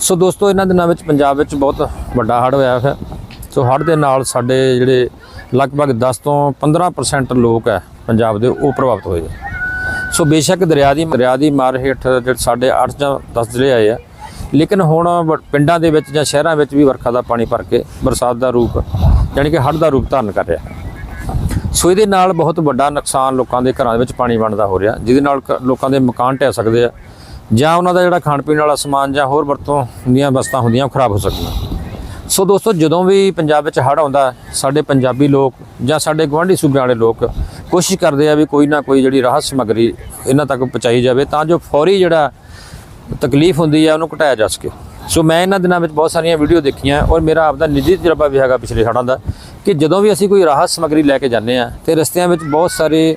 ਸੋ ਦੋਸਤੋ, ਇਹਨਾਂ ਦਿਨਾਂ ਵਿੱਚ ਪੰਜਾਬ ਵਿੱਚ ਬਹੁਤ ਵੱਡਾ ਹੜ੍ਹ ਹੋਇਆ ਹੈ। ਸੋ ਹੜ੍ਹ ਦੇ ਨਾਲ ਸਾਡੇ ਜਿਹੜੇ ਲਗਭਗ 10 ਤੋਂ 15% ਲੋਕ ਹੈ, ਪੰਜਾਬ ਦੇ ਉਹ ਪ੍ਰਭਾਵਿਤ ਹੋਏ ਸੋ ਬੇਸ਼ੱਕ ਦਰਿਆ ਦੀ ਦਰਿਆ ਦੀ ਮਾਰ ਹੇਠ ਜਿਹੜੇ ਸਾਡੇ 8 ਜਾਂ 10 ਜ਼ਿਲ੍ਹੇ ਆਏ ਆ, ਲੇਕਿਨ ਹੁਣ ਪਿੰਡਾਂ ਦੇ ਵਿੱਚ ਜਾਂ ਸ਼ਹਿਰਾਂ ਵਿੱਚ ਵੀ ਵਰਖਾ ਦਾ ਪਾਣੀ ਭਰ ਕੇ, ਬਰਸਾਤ ਦਾ ਰੂਪ, ਯਾਨੀ ਕਿ ਹੜ੍ਹ ਦਾ ਰੂਪ ਧਾਰਨ ਕਰ ਰਿਹਾ ਹੈ। ਸੋ ਇਹਦੇ ਨਾਲ ਬਹੁਤ ਵੱਡਾ ਨੁਕਸਾਨ ਲੋਕਾਂ ਦੇ ਘਰਾਂ ਦੇ ਵਿੱਚ ਪਾਣੀ ਬਣਦਾ ਹੋ ਰਿਹਾ, ਜਿਹਦੇ ਨਾਲ ਕ- ਲੋਕਾਂ ਦੇ ਮਕਾਨ ਢਹਿ ਸਕਦੇ ਆ। ਜਾਂ ਉਹਨਾਂ ਦਾ ਜਿਹੜਾ ਖਾਣ ਪੀਣ ਵਾਲਾ ਸਮਾਨ ਜਾਂ ਹੋਰ ਵਰਤੋਂ ਦੀਆਂ ਵਸਤਾਂ ਹੁੰਦੀਆਂ ਉਹ ਖਰਾਬ ਹੋ ਸਕਦੀਆਂ। ਸੋ ਦੋਸਤੋ, ਜਦੋਂ ਵੀ ਪੰਜਾਬ ਵਿੱਚ ਹੜ੍ਹ ਆਉਂਦਾ, ਸਾਡੇ ਪੰਜਾਬੀ ਲੋਕ ਜਾਂ ਸਾਡੇ ਗੁਆਂਢੀ ਸੂਬਿਆਂ ਵਾਲੇ ਲੋਕ ਕੋਸ਼ਿਸ਼ ਕਰਦੇ ਆ ਵੀ ਕੋਈ ਨਾ ਕੋਈ ਜਿਹੜੀ ਰਾਹਤ ਸਮੱਗਰੀ ਇਹਨਾਂ ਤੱਕ ਪਹੁੰਚਾਈ ਜਾਵੇ ਤਾਂ ਜੋ ਫੌਰੀ ਜਿਹੜਾ ਤਕਲੀਫ ਹੁੰਦੀ ਆ ਉਹਨੂੰ ਘਟਾਇਆ ਜਾ ਸਕੇ। ਸੋ ਮੈਂ ਇਹਨਾਂ ਦਿਨਾਂ ਵਿੱਚ ਬਹੁਤ ਸਾਰੀਆਂ ਵੀਡੀਓ ਦੇਖੀਆਂ ਔਰ ਮੇਰਾ ਆਪਦਾ ਨਿੱਜੀ ਤਜਰਬਾ ਵੀ ਹੈਗਾ ਪਿਛਲੇ ਹੜ੍ਹਾਂ ਦਾ ਕਿ ਜਦੋਂ ਵੀ ਅਸੀਂ ਕੋਈ ਰਾਹਤ ਸਮੱਗਰੀ ਲੈ ਕੇ ਜਾਂਦੇ ਆ ਤੇ ਰਸਤਿਆਂ ਵਿੱਚ ਬਹੁਤ ਸਾਰੇ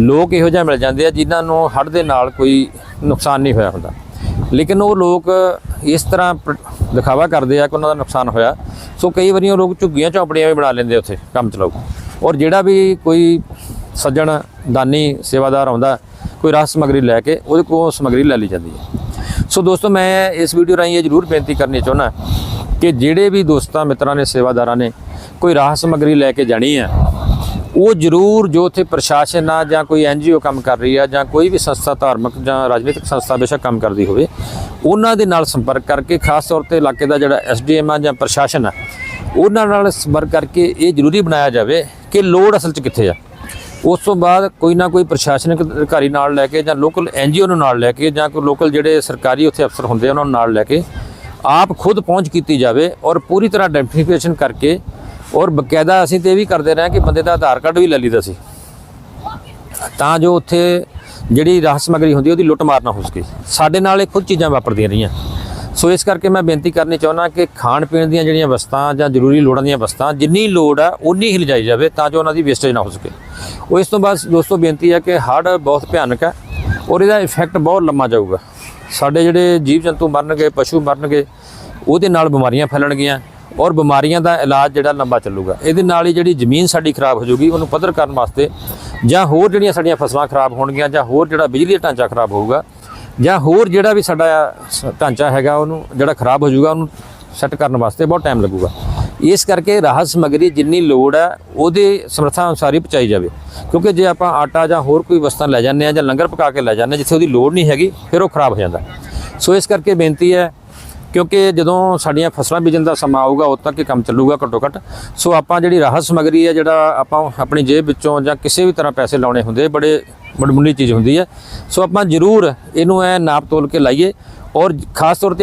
ਲੋਕ ਇਹੋ ਜਿਹਾ ਮਿਲ ਜਾਂਦੇ ਆ ਜਿਨ੍ਹਾਂ ਨੂੰ ਹੜ੍ਹ ਦੇ ਨਾਲ ਕੋਈ ਨੁਕਸਾਨ ਨਹੀਂ ਹੋਇਆ ਹੁੰਦਾ। ਲੇਕਿਨ ਉਹ ਲੋਕ ਇਸ ਤਰ੍ਹਾਂ ਪ੍ਰ- ਦਿਖਾਵਾ ਕਰਦੇ ਆ ਕਿ ਉਹਨਾਂ ਦਾ ਨੁਕਸਾਨ ਹੋਇਆ। ਸੋ ਕਈ ਵਾਰੀ ਉਹ ਲੋਕ ਝੁੱਗੀਆਂ ਝੌਂਪੜੀਆਂ ਵੀ ਬਣਾ ਲੈਂਦੇ ਉੱਥੇ ਕੰਮ ਚਲਾਉ ਔਰ ਜਿਹੜਾ ਵੀ ਕੋਈ ਸੱਜਣ, ਦਾਨੀ, ਸੇਵਾਦਾਰ ਆਉਂਦਾ, ਕੋਈ ਰਾਹਤ ਸਮੱਗਰੀ ਲੈ ਕੇ ਉਹਦੇ ਕੋਲ ਸਮੱਗਰੀ ਲੈ ਲਈ ਜਾਂਦੀ ਹੈ। ਸੋ ਦੋਸਤੋ, ਮੈਂ ਇਸ ਵੀਡੀਓ ਰਾਹੀਂ ਇਹ ਜ਼ਰੂਰ ਬੇਨਤੀ ਕਰਨੀ ਚਾਹੁੰਦਾ ਕਿ ਜਿਹੜੇ ਵੀ ਦੋਸਤਾਂ, ਮਿੱਤਰਾਂ ਨੇ, ਸੇਵਾਦਾਰਾਂ ਨੇ ਕੋਈ ਰਾਹ ਸਮੱਗਰੀ ਲੈ ਕੇ ਜਾਣੀ ਹੈ ਉਹ ਜ਼ਰੂਰ ਜੋ ਉੱਥੇ ਪ੍ਰਸ਼ਾਸਨ ਆ ਜਾਂ ਕੋਈ ਐਨਜੀਓ ਕੰਮ ਕਰ ਰਹੀ ਆ ਜਾਂ ਕੋਈ ਵੀ ਸੰਸਥਾ ਧਾਰਮਿਕ ਜਾਂ ਰਾਜਨੀਤਿਕ ਸੰਸਥਾ ਬੇਸ਼ੱਕ ਕੰਮ ਕਰਦੀ ਹੋਵੇ, ਉਹਨਾਂ ਦੇ ਨਾਲ ਸੰਪਰਕ ਕਰਕੇ ਖਾਸ ਤੌਰ ਤੇ ਇਲਾਕੇ ਦਾ ਜਿਹੜਾ ਐਸਡੀਐਮ ਆ ਜਾਂ ਪ੍ਰਸ਼ਾਸਨ ਆ, ਉਹਨਾਂ ਨਾਲ ਸੰਪਰਕ ਕਰਕੇ ਇਹ ਜ਼ਰੂਰੀ ਬਣਾਇਆ ਜਾਵੇ ਕਿ ਲੋੜ ਅਸਲ 'ਚ ਕਿੱਥੇ ਆ। ਉਸ ਤੋਂ ਬਾਅਦ ਕੋਈ ਨਾ ਕੋਈ ਪ੍ਰਸ਼ਾਸਨਿਕ ਅਧਿਕਾਰੀ ਨਾਲ ਲੈ ਕੇ ਜਾਂ ਲੋਕਲ ਐਨਜੀਓ ਨੂੰ ਨਾਲ ਲੈ ਕੇ ਜਾਂ ਕੋਈ ਲੋਕਲ ਜਿਹੜੇ ਸਰਕਾਰੀ ਉੱਥੇ ਅਫਸਰ ਹੁੰਦੇ ਆ, ਉਹਨਾਂ ਨੂੰ ਨਾਲ ਲੈ ਕੇ ਆਪ ਖੁਦ ਪਹੁੰਚ ਕੀਤੀ ਜਾਵੇ ਔਰ ਪੂਰੀ ਤਰ੍ਹਾਂ ਆਇਡੈਂਟੀਫਿਕੇਸ਼ਨ ਕਰਕੇ ਔਰ ਬਕਾਇਦਾ ਅਸੀਂ ਤੇ ਇਹ ਵੀ ਕਰਦੇ ਰਹੇ ਕਿ ਬੰਦੇ ਦਾ ਆਧਾਰ ਕਾਰਡ ਵੀ ਲੈ ਲਈਦਾ ਸੀ। ਤਾਂ ਜੋ ਉੱਥੇ ਜਿਹੜੀ ਰਾਹਤ ਸਮੱਗਰੀ ਹੁੰਦੀ, ਉਹਦੀ ਲੁੱਟ ਮਾਰ ਨਾ ਹੋ ਸਕੇ। ਸਾਡੇ ਨਾਲ ਇਹ ਖੁਦ ਚੀਜ਼ਾਂ ਵਾਪਰਦੀਆਂ ਰਹੀਆਂ। ਸੋ ਇਸ ਕਰਕੇ ਮੈਂ ਬੇਨਤੀ ਕਰਨੀ ਚਾਹੁੰਦਾ ਕਿ ਖਾਣ ਪੀਣ ਦੀਆਂ ਜਿਹੜੀਆਂ ਵਸਤਾਂ ਜਾਂ ਜ਼ਰੂਰੀ ਲੋੜਾਂ ਦੀਆਂ ਵਸਤਾਂ, ਜਿੰਨੀ ਲੋੜ ਆ ਉਨੀ ਹੀ ਲਿਜਾਈ ਜਾਵੇ ਤਾਂ ਜੋ ਉਹਨਾਂ ਦੀ ਵੇਸਟੇਜ ਨਾ ਹੋ ਸਕੇ। ਉਹ ਇਸ ਤੋਂ ਬਾਅਦ ਦੋਸਤੋ ਬੇਨਤੀ ਹੈ ਕਿ ਹੜ੍ਹ ਬਹੁਤ ਭਿਆਨਕ ਹੈ ਔਰ ਇਹਦਾ ਇਫੈਕਟ ਬਹੁਤ ਲੰਮਾ ਜਾਊਗਾ। ਸਾਡੇ ਜਿਹੜੇ ਜੀਵ ਜੰਤੂ ਮਰਨਗੇ, ਪਸ਼ੂ ਮਰਨਗੇ, ਉਹਦੇ ਨਾਲ ਬਿਮਾਰੀਆਂ ਫੈਲਣਗੀਆਂ। ਔਰ ਬਿਮਾਰੀਆਂ ਦਾ ਇਲਾਜ ਜਿਹੜਾ ਲੰਬਾ ਚੱਲੂਗਾ। ਇਹਦੇ ਨਾਲ ਹੀ ਜਿਹੜੀ ਜ਼ਮੀਨ ਸਾਡੀ ਖਰਾਬ ਹੋ ਜਾਊਗੀ ਉਹਨੂੰ ਪੱਧਰ ਕਰਨ ਵਾਸਤੇ ਜਾਂ ਹੋਰ ਜਿਹੜੀਆਂ ਸਾਡੀਆਂ ਫਸਲਾਂ ਖਰਾਬ ਹੋਣਗੀਆਂ ਜਾਂ ਹੋਰ ਜਿਹੜਾ ਬਿਜਲੀ ਦਾ ਢਾਂਚਾ ਖਰਾਬ ਹੋਊਗਾ ਜਾਂ ਹੋਰ ਜਿਹੜਾ ਵੀ ਸਾਡਾ ਸ- ਢਾਂਚਾ ਹੈਗਾ, ਉਹਨੂੰ ਜਿਹੜਾ ਖਰਾਬ ਹੋ ਜਾਊਗਾ ਉਹਨੂੰ ਸੈੱਟ ਕਰਨ ਵਾਸਤੇ ਬਹੁਤ ਟਾਈਮ ਲੱਗੂਗਾ। ਇਸ ਕਰਕੇ ਰਾਹਤ ਸਮੱਗਰੀ ਜਿੰਨੀ ਲੋੜ ਹੈ, ਉਹਦੇ ਸਮਰੱਥਾ ਅਨੁਸਾਰ ਹੀ ਪਹੁੰਚਾਈ ਜਾਵੇ। ਕਿਉਂਕਿ ਜੇ ਆਪਾਂ ਆਟਾ ਜਾਂ ਹੋਰ ਕੋਈ ਵਸਤਾਂ ਲੈ ਜਾਂਦੇ ਆ ਜਾਂ ਲੰਗਰ ਪਕਾ ਕੇ ਲੈ ਜਾਂਦੇ ਹਾਂ, ਜਿੱਥੇ ਉਹਦੀ ਲੋੜ ਨਹੀਂ ਹੈਗੀ, ਫਿਰ ਉਹ ਖਰਾਬ ਹੋ ਜਾਂਦਾ। ਸੋ ਇਸ ਕਰਕੇ ਬੇਨਤੀ ਹੈ ਕਿਉਂਕਿ ਜਦੋਂ ਸਾਡੀਆਂ ਫਸਲਾਂ ਬੀਜਣ ਦਾ ਸਮਾਂ ਆਊਗਾ, ਉਦੋਂ ਤੱਕ ਇਹ ਕੰਮ ਚੱਲੂਗਾ ਘੱਟੋ ਘੱਟ। ਸੋ ਆਪਾਂ ਜਿਹੜੀ ਰਾਹਤ ਸਮੱਗਰੀ ਹੈ, ਜਿਹੜਾ ਆਪਾਂ ਆਪਣੀ ਜੇਬ ਵਿੱਚੋਂ ਜਾਂ ਕਿਸੇ ਵੀ ਤਰ੍ਹਾਂ ਪੈਸੇ ਲਾਉਣੇ ਹੁੰਦੇ ਬੜੇ ਮੜਮੁੱਲੀ ਚੀਜ਼ ਹੁੰਦੀ ਹੈ। ਸੋ ਆਪਾਂ ਜ਼ਰੂਰ ਇਹਨੂੰ ਐ ਨਾਪ ਤੋਲ ਕੇ ਲਾਈਏ ਔਰ ਖਾਸ ਤੌਰ ਤੇ